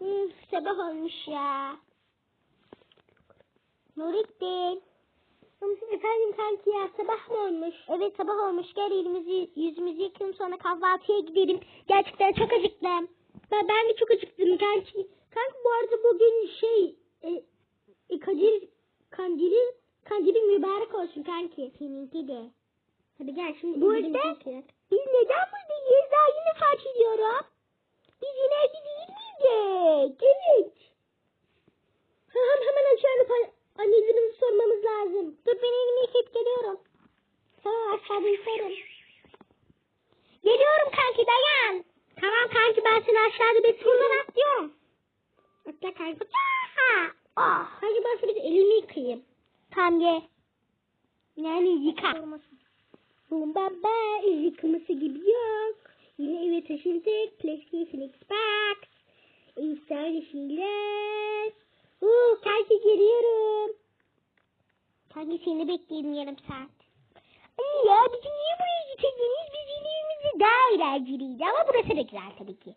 Üf, sabah olmuş ya. Nurettin. Efendim kanki ya sabah mı olmuş? Evet sabah olmuş. Gel elimizi yüzümüzü yıkayalım sonra kahvaltıya gidelim. Gerçekten çok acıktım. Ben, ben de çok acıktım kanki. Kanka bu arada bugün şey e, e, Kadir Kandili Kandilin mübarek olsun kanki. Seninki de. Hadi gel şimdi. Bu arada biz neden buradayız? Daha yine fark ediyorum. Biz yine evde miydik? Evet. Hemen hemen aşağıda annelerimizi sormamız lazım. Dur ben elimi yıkayıp geliyorum. Tamam aşağıda yıkarım. Geliyorum kanki dayan. Tamam kanki ben seni aşağıda bekliyorum. Buradan atlıyorum. Atla kanki. Ah. Kanki ben şöyle elimi yıkayayım. Tamam ye. Yani yıka. Bum bam ba yıkaması gibi yok. Yine eve taşındık. PlayStation Xbox. Efsane şeyler. Uuu kanki geliyorum. Kanki seni bekleyelim yarım saat. Ay ya bizi niye buraya getirdiniz? Biz evimizde daha eğlenceliydi ama burası da güzel tabii ki.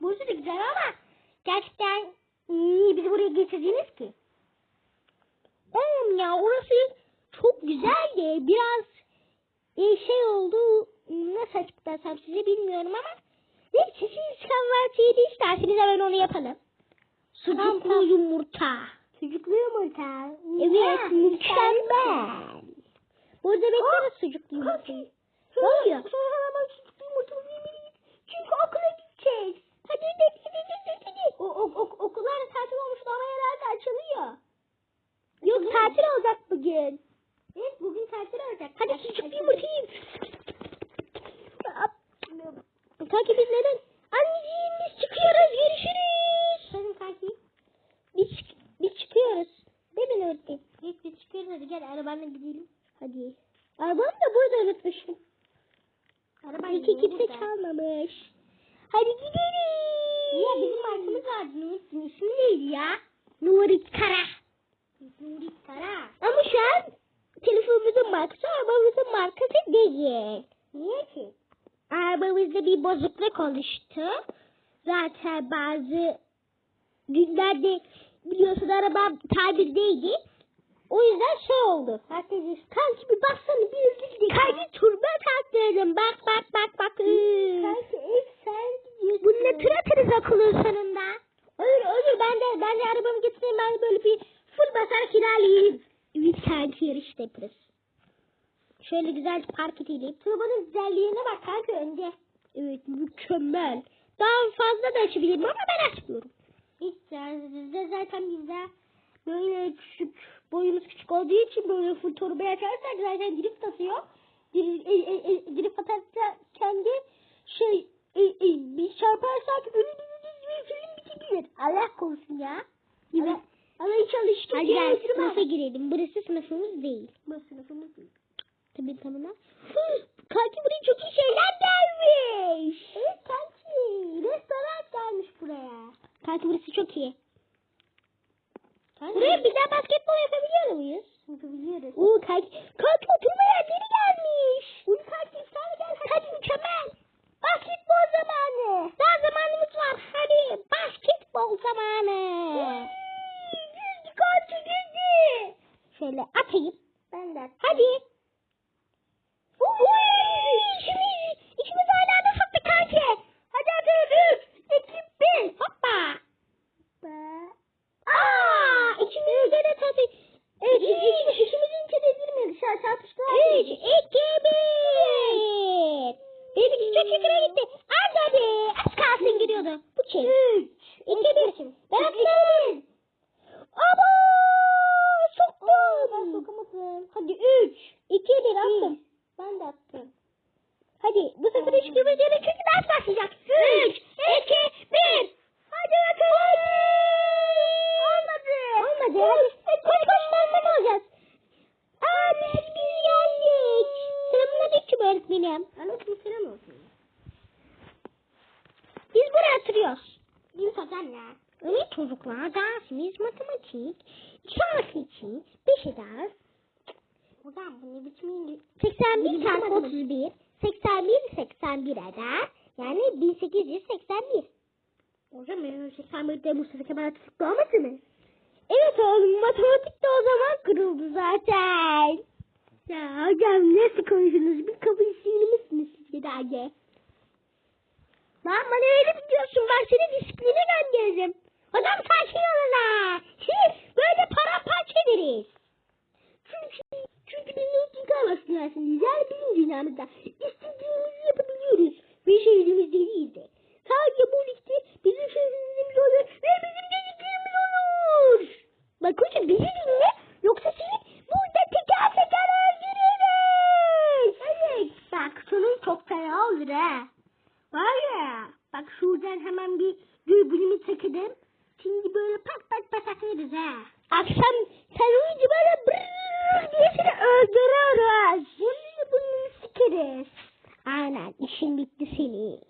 Burası da güzel ama gerçekten niye bizi buraya getirdiniz ki? Oğlum ya orası çok güzeldi. Biraz e, şey oldu. Nasıl açıklasam size bilmiyorum ama neyse siz kahvaltıyı da isterseniz hemen onu yapalım. Sucuklu yumurta. Sucuklu yumurta. Evet mükemmel. Burada bekleriz sucuklu yumurtayı. Ne oluyor? Sonra hemen sucuklu yumurtamızı yemeliyiz. Çünkü okula gideceğiz. Hadi hadi hadi hadi hadi. O, o, o, okullar tatil olmuş ama herhalde açılıyor. Yok tatil olacak bugün. Evet bugün tatil olacak. Hadi sucuklu yumurtayı. Kanki biz neden? Anneciğim biz çıkıyoruz görüşürüz. Bakın kanki. Biz, biz çıkıyoruz. Değil mi Nurti? Evet biz arabanla gidelim. Hadi. Arabamı da burada unutmuşum. Araba İki kimse çalmamış. Hadi gidelim. Ya bizim markamız vardı Nurti'nin ismi neydi ya? Nuri Kara. Nuri Kara. Ama şu an telefonumuzun markası arabamızın markası değil. Niye ki? Arabamızda bir bozukluk oluştu. Zaten bazı günlerde biliyorsun arabam tabirdeydi. O yüzden şey oldu. Herkes kanki bir baksana bir gidelim. Kanki turba taktırdım. Bak bak bak bak. Kanki ilk sen gidiyorsun. Bununla tıra tıra akılın sonunda. Olur olur ben de ben de arabamı getireyim ben de böyle bir full basar kiralayayım. Evet kanki yarış yaparız. Şöyle güzel park edelim. Turbanın güzelliğine bak kanka önce. Evet mükemmel. Daha fazla da açabilirim ama ben açmıyorum. Hiç bizde zaten bizde böyle küçük boyumuz küçük olduğu için böyle full torbayı açarsak zaten drift atıyor. Drift, e, e, e, drift de şey e, e, biz çarparsak bir film bitebilir. Allah korusun ya. Allah inşallah hiç Hadi kimseye gel sınıfa girelim. Burası sınıfımız değil. Bu sınıfımız değil. Tabii tamam. Kanki buraya çok iyi şeyler gelmiş. Evet kanki. Restoran gelmiş buraya. Kanka burası çok iyi. Kanki. Buraya bir daha basketbol yapabiliyor muyuz? Yapabiliyoruz. Oo kanki. Kanki oturma yerleri gelmiş. Uy kanki sen gel hadi. Hadi mükemmel. Basketbol zamanı. Daha zamanımız var. Hadi basketbol zamanı. Güldü kanki güldü. Şöyle atayım. Ben de. Hadi. Uy, ikimiz, ikimiz aynı anda sıktık kanki. Hadi hadi. Üç, iki, bir. Hoppa. Ba. Aa, ikimiz de tadı. Evet, ikimiz, ikimizinki de girmedi. Şa çarpıştılar. Üç, iki, bir. Çok yakına gitti. Az hadi. Az kalsın giriyordu. Bu kim? Üç, İki, bir. Ben atlıyorum. bir. Aba! Aa, ben Soktum. sokamadım. Hadi üç. İki, bir attım. Ben de attım. Hadi bu sefer hiç girmeyeceğine çünkü ders başlayacak. Üç, iki, bir. Hadi bakalım. Olmadı. Olmadı. Hadi. Koş koş derse kalacağız. Aa biz geldik. Selamünaleyküm öğretmenim. Aleyküm selam olsun. Biz buraya oturuyoruz. Biz hocam ya. Evet çocuklar dersimiz matematik. Şarkı için beşe ders. Hocam bu ne biçim İngiliz? 81 çarpı 31. 81 81 eder. Yani 1881. O hocam sen böyle Mustafa Kemal Atatürk doğması mı? Evet oğlum matematik de o zaman kırıldı zaten. Ya hocam nasıl konuşuyorsunuz? Bir kabul sinir misiniz siz bir daha? Lan bana öyle mi diyorsun? Ben seni disipline gönderirim. Hocam sakin olun ha. Böyle paramparça ederiz. Çünkü, çünkü biz eğitim kahvasındasınız. Yani bizim dünyamızda istediğimizi yapabiliyoruz. Ve şehrimiz değildi. Sadece bu ligde bizim şehrimiz olur ve bizim dediklerimiz olur. Bak hocam bizi dinle yoksa seni burada teker teker öldürürüz. Evet bak sonun çok fena olur ha. Var ya bak şuradan hemen bir dürbünümü takıdım. Şimdi böyle pat pat pataklarız ha. Akşam sen uyuyunca böyle brrrr diye seni öldürürüz. Yeminle bunu sikeriz. Aynen işin bitti senin.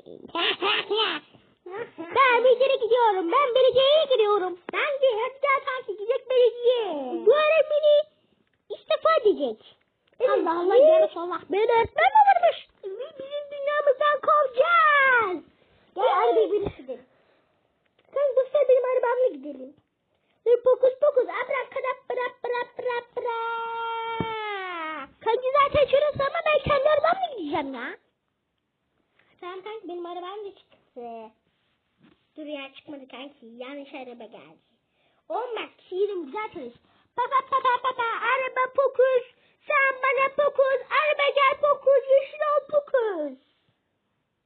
ben Belediyeye gidiyorum. Ben belediyeye gidiyorum. Ben de hadi gel kanki gidecek belediye. Bu öğretmeni istifa edecek. Allah Allah yarış Allah. Ben öğretmen mi varmış? Bizim dünyamızdan kovacağız. Gel arabayı birisi Kanka bu sefer benim arabamla gidelim. Dur pokus pokus abrak kadap bırak bırak bırak bırak. Kanka zaten şurası ama ben kendi arabamla gideceğim ya. Tamam kanka benim arabam da çıktı. Dur ya çıkmadı kanki yanlış araba geldi. Oğlum bak şiirim güzel çalış. Papa papa papa araba pokus. Sen bana pokus. Araba gel pokus. Yeşil ol pokus.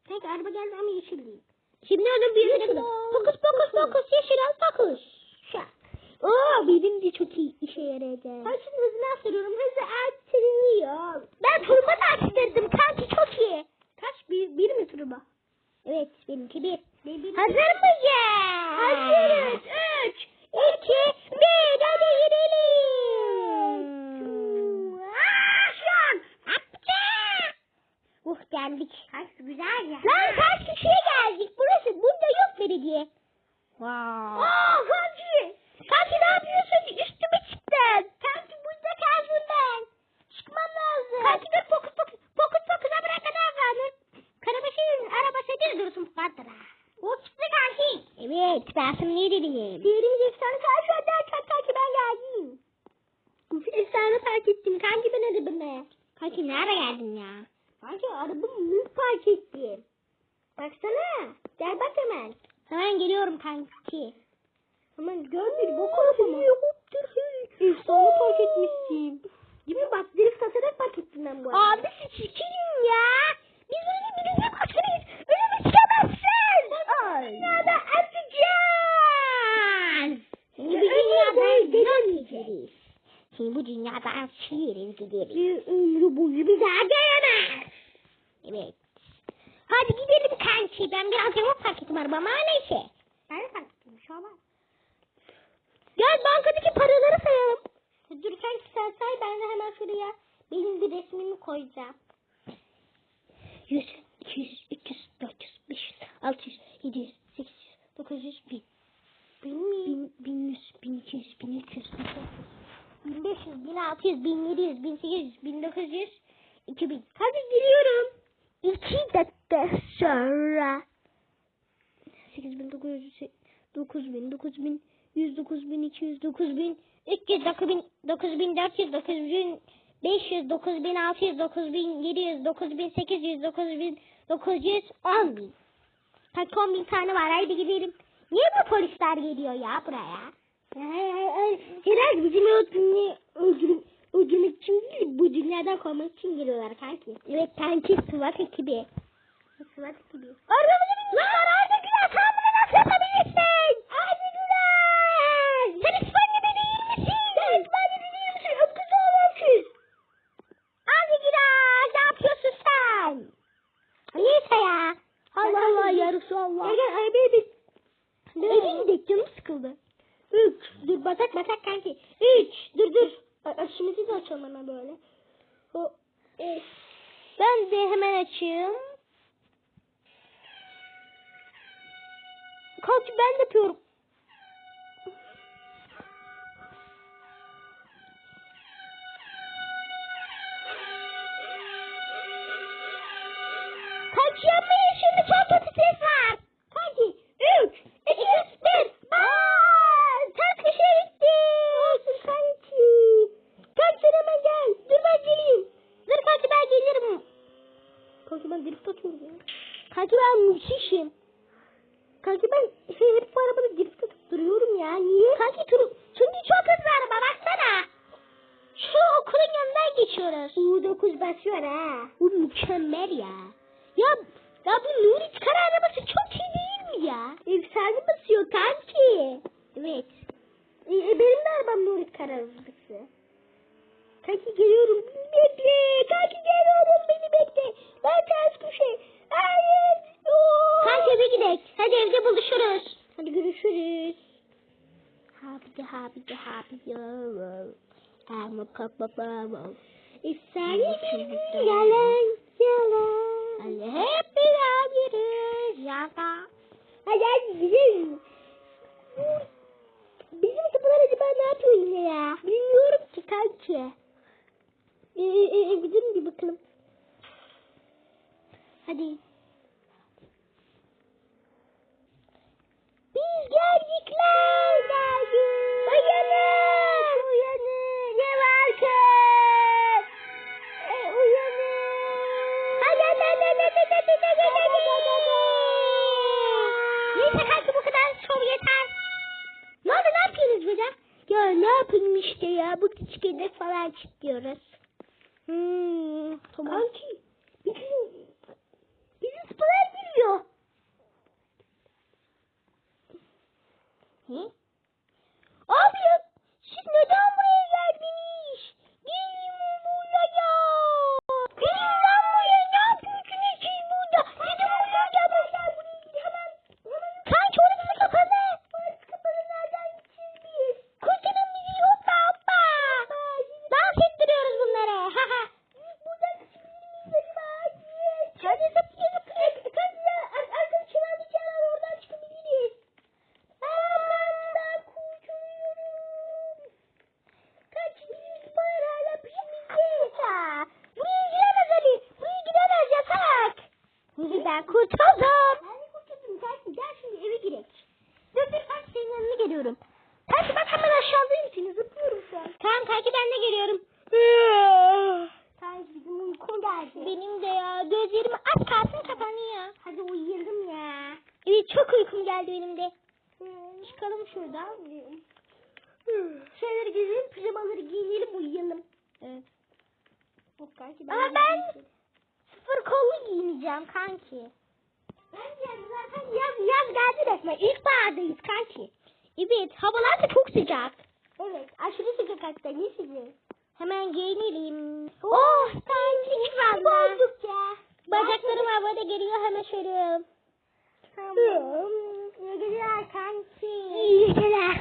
Kanka araba geldi ama yeşil değil. Şimdi onun bir yerine Fokus fokus fokus yeşil al fokus. Şak. Oo benim de çok iyi işe yarayacak. Ben şimdi hızını arttırıyorum. Hızı arttırıyor. Ben turbo da arttırdım. Kanki çok iyi. Bir, bir mi turbo? Evet benimki bir. bir, Hazır mıyız? Hazırız. Üç, iki, bir. Hadi gidelim. Aşan. Apça. Uh geldik. Kaç güzel ya. Lan kaç kişiye geldik? Burası burada yok belediye. Wow. Aa Kanki. Kanki ne yapıyorsun? Üstüme çıktın. Kanki burada kaldım ben. Çıkmam lazım. Kanki dur fokus fokus. Fokus fokus. Abra kadar kaldım. Karabaşı'nın arabası değil dursun patlara. O çıktı Evet ben sana ne dedim? Diğerimiz efsane karşı öderken kanki ben geldim. Efsane fark ettim. Kanki ben arabamı. Kanki nereye geldin ya? Kanki arabamı mülk park ettim. Baksana. Gel bak hemen. Hemen geliyorum kanki. Hemen görmedi bok arabamı. Efsane park etmişsin. Mi bak drift atarak park ettim ben bu arada. Abi sikerim ya. Biz öyle birine bakarız. Önüme çıkamazsın. Dünyada atacağız. Seni bu dünyadan dönmeyeceğiz. Seni bu dünyadan sıyırır gideriz. Bir ömrü boyu bir daha gelemez. Evet. Hadi gidelim kanki. Ben biraz yavaş fark ettim arabama ama neyse. Ben de fark ettim. Şu an Gel bankadaki paraları sayalım. Dur kanki sen say ben de hemen şuraya benim bir resmimi koyacağım. 100, 200, 300, 400, 500, 600, 700, 800, 900, 1000. 1000, 1100, 1200, 1300, 1500, 1600, 1700, 1800, 1900, 2000. Hadi giriyorum. 2 dakika sonra. 8900, 9000, 9000, 100, 9200, 9000, 300, 9000, 9400, 9500, 9600, 9700, 9800, 9900, 10000. Kaç 10 bin tane var haydi gidelim. Niye bu polisler geliyor ya buraya? Herhalde bizim öldürme, öldürme, öldürmek için değil, bu dünyadan kovmak için geliyorlar kanki. Evet kanki SWAT ekibi. SWAT ekibi. Arabamızı bin. Lan Arda Güler sen bunu nasıl yapabilirsin? Arda Güler. Sen İspanya'da değil misin? Sen İspanya'da değil misin? Öpküz oğlu öpküz. Arda Güler ne yapıyorsun sen? Neyse ya. Allah Allah ya Resulallah. Gel gel arabaya bin. Eve gidelim canım sıkıldı. Üç. Dur batak batak kanki. Üç. Dur dur. Aşımızı da açalım hemen böyle. O, e, ben de hemen açayım. Kanki ben de yapıyorum. Ya ya bu Nuri çıkar arabası çok iyi değil mi ya? Efsane basıyor kanki. Evet. E, e, benim de arabam Nuri çıkar arabası. Kanki geliyorum. Bekle. Kanki geliyorum. Beni bekle. Ben ters köşe. Hayır. Oo. Kanki eve gidelim. Hadi evde buluşuruz. Hadi görüşürüz. Habide habide habide. Ama kapapam. Efsane bir yalan yalan. Hadi hep beraberiz yalan. Hadi hadi gidelim. Bizim kapılar acaba ne yapıyor ya? Bilmiyorum ki kanki. Ee, e, e, gidelim bir bakalım. Hadi. Biz geldik lan geldik. Uyanın. Uyanın. Ne var ki? E, uyanın. Hadi hadi hadi hadi hadi hadi hadi hadi. Neyse kanka bu kadar şov yeter. Ne oldu ne yapıyorsunuz burada? Ya ne yapayım işte ya bu küçük falan çıkıyoruz. Hmm, tamam. Kanki bizim, bizim spalar geliyor. Hı? Abi ya, siz neden buraya geldiniz? Gelin buraya. Gelin lan buraya ne yapıyorsunuz siz burada? Neden buraya geldiniz? Hemen, hemen. Kanki orası kapalı. Orası kapalı nereden gideceğiz biz? Kurtarın bizi yok da abba. Dans ettiriyoruz bunları. Ha ha. Biz buradan çıkabilir miyiz acaba? Hadi zıplaya zıplaya. Kanki ya arkadaşlar alacağız oradan çıkabiliriz. Ben kurtuluyorum. Kaç bizim spor hala peşimizde. Buraya giremez Ali. Buraya gidemez yasak. Ben kurtuldum. Ben de kurtuldum. Kanki gel şimdi eve girelim. Dur dur ben senin yanına geliyorum. Kanki bak hemen aşağıdayım seni zıplıyorum şu an. Tamam kanki ben de geliyorum. Kanki bizim uykun geldi. Benim de ya. Gözlerim az kalsın kapanıyor. Hadi uyuyalım ya. Evet çok uykum geldi benim de. Çıkalım şuradan. Şeyleri giyelim, pijamaları giyinelim, uyuyalım. Evet. Yok kanki ben Ama ben sıfır kollu giyineceğim kanki. Ben zaten yaz, yaz geldi resmen. İlkbahardayız kanki. Evet havalar da çok sıcak. Evet aşırı sıcak hatta ne sıcak. Hemen giyineyim. Oh, oh terlik var da. Bacaklarım havada geliyor hemen şöyle. Tamam. Ne güzel kanki. İyi geceler.